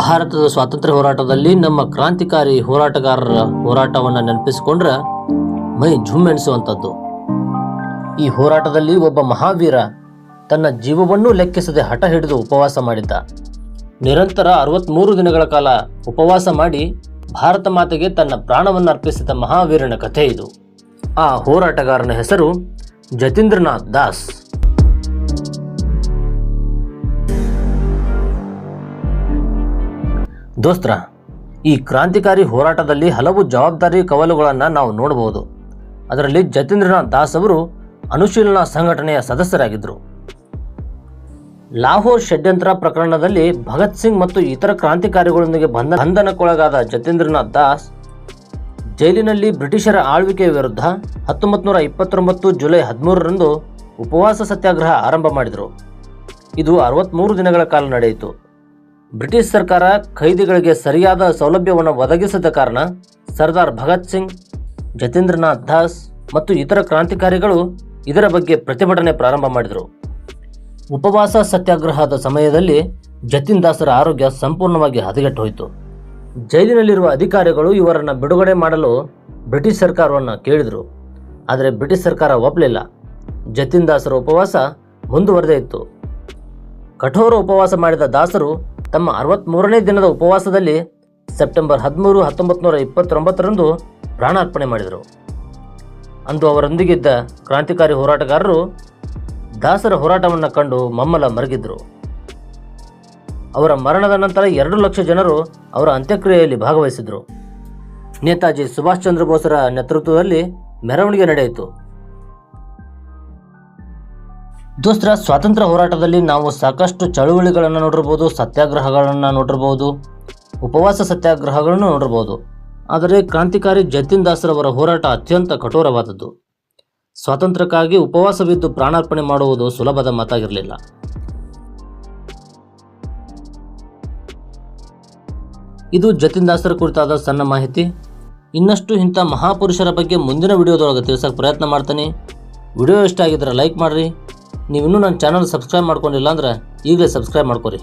ಭಾರತದ ಸ್ವಾತಂತ್ರ್ಯ ಹೋರಾಟದಲ್ಲಿ ನಮ್ಮ ಕ್ರಾಂತಿಕಾರಿ ಹೋರಾಟಗಾರರ ಹೋರಾಟವನ್ನು ನೆನಪಿಸಿಕೊಂಡ್ರೆ ಮೈ ಝುಮ್ಮೆಣಿಸುವಂಥದ್ದು ಈ ಹೋರಾಟದಲ್ಲಿ ಒಬ್ಬ ಮಹಾವೀರ ತನ್ನ ಜೀವವನ್ನು ಲೆಕ್ಕಿಸದೆ ಹಠ ಹಿಡಿದು ಉಪವಾಸ ಮಾಡಿದ್ದ. ನಿರಂತರ ಅರವತ್ತ್ಮೂರು ದಿನಗಳ ಕಾಲ ಉಪವಾಸ ಮಾಡಿ ಭಾರತ ಮಾತೆಗೆ ತನ್ನ ಪ್ರಾಣವನ್ನು ಅರ್ಪಿಸಿದ ಮಹಾವೀರನ ಕಥೆ ಇದು. ಆ ಹೋರಾಟಗಾರನ ಹೆಸರು ಜತೀಂದ್ರನಾಥ್ ದಾಸ್. ದೋಸ್ತ್ರ, ಈ ಕ್ರಾಂತಿಕಾರಿ ಹೋರಾಟದಲ್ಲಿ ಹಲವು ಜವಾಬ್ದಾರಿ ಕವಲುಗಳನ್ನು ನಾವು ನೋಡಬಹುದು ಅದರಲ್ಲಿ ಜತೀಂದ್ರನಾಥ್ ದಾಸ್ ಅವರು ಅನುಶೀಲನಾ ಸಂಘಟನೆಯ ಸದಸ್ಯರಾಗಿದ್ದರು ಲಾಹೋರ್ ಷಡ್ಯಂತ್ರ ಪ್ರಕರಣದಲ್ಲಿ ಭಗತ್ ಸಿಂಗ್ ಮತ್ತು ಇತರ ಕ್ರಾಂತಿಕಾರಿಗಳೊಂದಿಗೆ ಬಂಧ, ಬಂಧನಕ್ಕೊಳಗಾದ ಜತೀಂದ್ರನಾಥ್ ದಾಸ್ ಜೈಲಿನಲ್ಲಿ ಬ್ರಿಟಿಷರ ಆಳ್ವಿಕೆಯ ವಿರುದ್ಧ ಹತ್ತೊಂಬತ್ತು ನೂರ ಇಪ್ಪತ್ತೊಂಬತ್ತು ಜುಲೈ ಹದಿಮೂರರಂದು ಉಪವಾಸ ಸತ್ಯಾಗ್ರಹ ಆರಂಭ ಮಾಡಿದರು. ಇದು ಅರವತ್ತ್ಮೂರು ದಿನಗಳ ಕಾಲ ನಡೆಯಿತು. ಬ್ರಿಟಿಷ್ ಸರ್ಕಾರ ಖೈದಿಗಳಿಗೆ ಸರಿಯಾದ ಸೌಲಭ್ಯವನ್ನು ಒದಗಿಸದ ಕಾರಣ ಸರ್ದಾರ್ ಭಗತ್ ಸಿಂಗ್, ಜತೀಂದ್ರನಾಥ್ ದಾಸ್ ಮತ್ತು ಇತರ ಕ್ರಾಂತಿಕಾರಿಗಳು ಇದರ ಬಗ್ಗೆ ಪ್ರತಿಭಟನೆ ಪ್ರಾರಂಭ ಮಾಡಿದರು. ಉಪವಾಸ ಸತ್ಯಾಗ್ರಹದ ಸಮಯದಲ್ಲಿ ಜತಿನ್ ದಾಸರ ಆರೋಗ್ಯ ಸಂಪೂರ್ಣವಾಗಿ ಹದಗೆಟ್ಟು ಹೋಯಿತು ಜೈಲಿನಲ್ಲಿರುವ ಅಧಿಕಾರಿಗಳು ಇವರನ್ನು ಬಿಡುಗಡೆ ಮಾಡಲು ಬ್ರಿಟಿಷ್ ಸರ್ಕಾರವನ್ನು ಕೇಳಿದರು. ಆದರೆ ಬ್ರಿಟಿಷ್ ಸರ್ಕಾರ ಒಪ್ಪಲಿಲ್ಲ ಜತಿನ್ ದಾಸರ ಉಪವಾಸ ಮುಂದುವರೆದೇ ಇತ್ತು. ಕಠೋರ ಉಪವಾಸ ಮಾಡಿದ ದಾಸರು ತಮ್ಮ ಅರವತ್ತ್ಮೂರನೇ ದಿನದ ಉಪವಾಸದಲ್ಲಿ ಸೆಪ್ಟೆಂಬರ್ ಹದಿಮೂರು ಹತ್ತೊಂಬತ್ತು ನೂರ ಇಪ್ಪತ್ತೊಂಬತ್ತರಂದು ಪ್ರಾಣಾರ್ಪಣೆ ಮಾಡಿದರು. ಅಂದು ಅವರೊಂದಿಗಿದ್ದ ಕ್ರಾಂತಿಕಾರಿ ಹೋರಾಟಗಾರರು ದಾಸರ ಹೋರಾಟವನ್ನು ಕಂಡು ಮಮ್ಮಲ ಮರಗಿದ್ರು. ಅವರ ಮರಣದ ನಂತರ ಎರಡು ಲಕ್ಷ ಜನರು ಅವರ ಅಂತ್ಯಕ್ರಿಯೆಯಲ್ಲಿ ಭಾಗವಹಿಸಿದರು. ನೇತಾಜಿ ಸುಭಾಷ್ ಚಂದ್ರ ಬೋಸರ ನೇತೃತ್ವದಲ್ಲಿ ಮೆರವಣಿಗೆ ನಡೆಯಿತು. ದೋಸ್ತರ, ಸ್ವಾತಂತ್ರ್ಯ ಹೋರಾಟದಲ್ಲಿ ನಾವು ಸಾಕಷ್ಟು ಚಳುವಳಿಗಳನ್ನು ನೋಡಿರ್ಬೋದು, ಸತ್ಯಾಗ್ರಹಗಳನ್ನು ನೋಡಿರ್ಬೋದು, ಉಪವಾಸ ಸತ್ಯಾಗ್ರಹಗಳನ್ನು ನೋಡಿರ್ಬೋದು. ಆದರೆ ಕ್ರಾಂತಿಕಾರಿ ಜತಿನ್ ದಾಸರವರ ಹೋರಾಟ ಅತ್ಯಂತ ಕಠೋರವಾದದ್ದು. ಸ್ವಾತಂತ್ರ್ಯಕ್ಕಾಗಿ ಉಪವಾಸವಿದ್ದು ಪ್ರಾಣಾರ್ಪಣೆ ಮಾಡುವುದು ಸುಲಭದ ಮಾತಾಗಿರಲಿಲ್ಲ. ಇದು ಜತಿನ್ ದಾಸರ ಕುರಿತಾದ ಸಣ್ಣ ಮಾಹಿತಿ. ಇನ್ನಷ್ಟು ಇಂಥ ಮಹಾಪುರುಷರ ಬಗ್ಗೆ ಮುಂದಿನ ವಿಡಿಯೋದೊಳಗೆ ತಿಳಿಸೋಕೆ ಪ್ರಯತ್ನ ಮಾಡ್ತೀನಿ. ವಿಡಿಯೋ ಇಷ್ಟ ಆಗಿದ್ರೆ ಲೈಕ್ ಮಾಡಿರಿ. ನೀವು ಇನ್ನೂ ನನ್ನ ಚಾನಲ್ ಸಬ್ಸ್ಕ್ರೈಬ್ ಮಾಡ್ಕೊಂಡಿಲ್ಲ ಅಂದ್ರೆ ಈಗಲೇ ಸಬ್ಸ್ಕ್ರೈಬ್ ಮಾಡ್ಕೊರಿ.